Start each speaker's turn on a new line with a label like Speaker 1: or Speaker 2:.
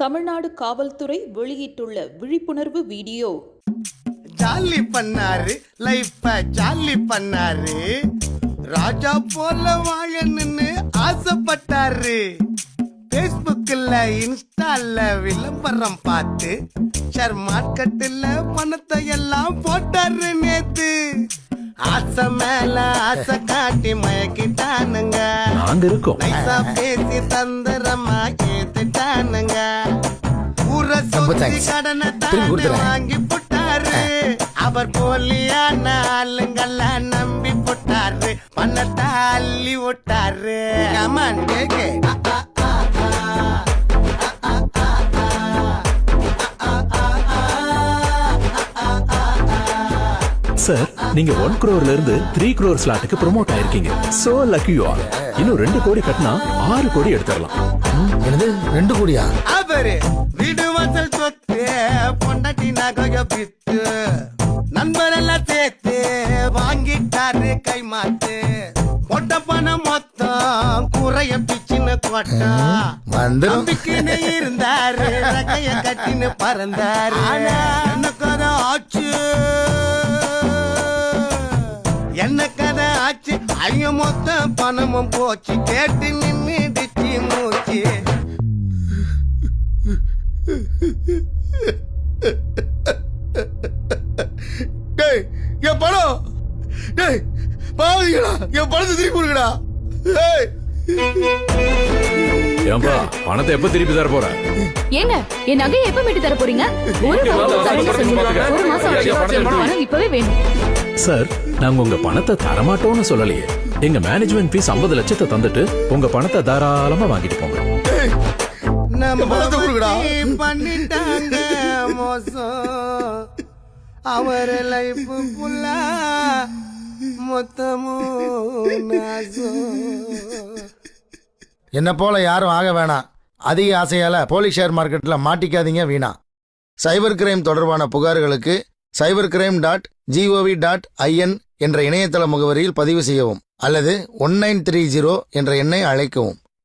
Speaker 1: தமிழ்நாடு காவல்துறை வெளியிட்டுள்ள விழிப்புணர்வு வீடியோ.
Speaker 2: ஜாலி பண்ணாரு லைஃப ஜாலி பண்ணாரு. ராஜா போல வாழணும்னு ஆசைப்பட்டாரு. பேஸ்புக்கில் இன்ஸ்டால விளம்பரம் பார்த்து ஷேர் மார்க்கெட்டில் பணத்தை எல்லாம் போட்டாரு நேத்து. ஆசை மேல ஆசை காட்டி மயக்கிட்டானுங்க.
Speaker 3: நாங்க இருக்கோம்.
Speaker 2: நைசா பேசி தந்திரமா ஏத்துட்டானுங்க. ஊரை
Speaker 4: ரொம்ப
Speaker 2: சுத்தி
Speaker 4: thanks.
Speaker 2: கடனை
Speaker 4: திரும்பி
Speaker 2: தாண்டி
Speaker 4: கொடுத்துறேன்.
Speaker 2: வாங்கி போட்டாரு. அவர் போலியான ஆளுங்கெல்லாம் நம்பி போட்டாரு. பணத்தை அள்ளி விட்டாரு கமான் கேக்கு
Speaker 3: சார் நீங்க ஒன் crore இருந்து த்ரீ crore ஸ்லாட்டுக்கு ப்ரோமோட் ஆயிருக்கீங்க. சோ லக்கி யூ ஆர் இன்னும் ரெண்டு கோடி கட்டினா ஆறு கோடி எடுத்துடலாம்.
Speaker 4: என்னது? ரெண்டு கோடியா?
Speaker 2: அவரு வீடு வாசல் சொத்து பொண்டாட்டி நகைய பித்து நண்பரெல்லாம் சேர்த்து வாங்கிட்டாரு கை மாத்து பொட்ட பணம் மொத்தம் குறைய பிச்சுன்னு கொட்டா
Speaker 4: வந்துரும்.
Speaker 2: நம்பிக்கைன்னு இருந்தாரு ரகைய கட்டின்னு பறந்தாரு. கதை ஆச்சு? ஐய மொத்த பணமும் போச்சு. கேட்டு நின்னுடுச்சு மூச்சு. டேய் என் பணம்! டேய் பாவீங்களா என் பணத்தை திருப்பி டேய்.
Speaker 3: ஏன்பா பணத்தை எப்ப திருப்பி தர போற?
Speaker 5: ஏங்க என் நகையை எப்ப மீட்டு தர போறீங்க? ஒரு மாசம் இப்பவே வேணும்.
Speaker 3: சார் நாங்க உங்க பணத்தை தரமாட்டோம்னு சொல்லலையே. எங்க மேனேஜ்மெண்ட் ஃபீஸ் 50 லட்சத்தை தந்துட்டு உங்க பணத்தை தாராளமா வாங்கிட்டு போங்க.
Speaker 2: பண்ணிட்டாங்க மோசம் அவர் லைஃப் ஃபுல்லா மொத்தமும்
Speaker 4: என்ன போல யாரும் ஆக வேணாம். அதிக ஆசையால போலீஸ் ஷேர் மார்க்கெட்ல மாட்டிக்காதீங்க வீணா. சைபர் கிரைம் தொடர்பான புகார்களுக்கு cyber crime dot gov dot in என்ற இணையதள முகவரியில் பதிவு செய்யவும் அல்லது ஒன் நைன் த்ரீ ஜீரோ என்ற எண்ணை அழைக்கவும்.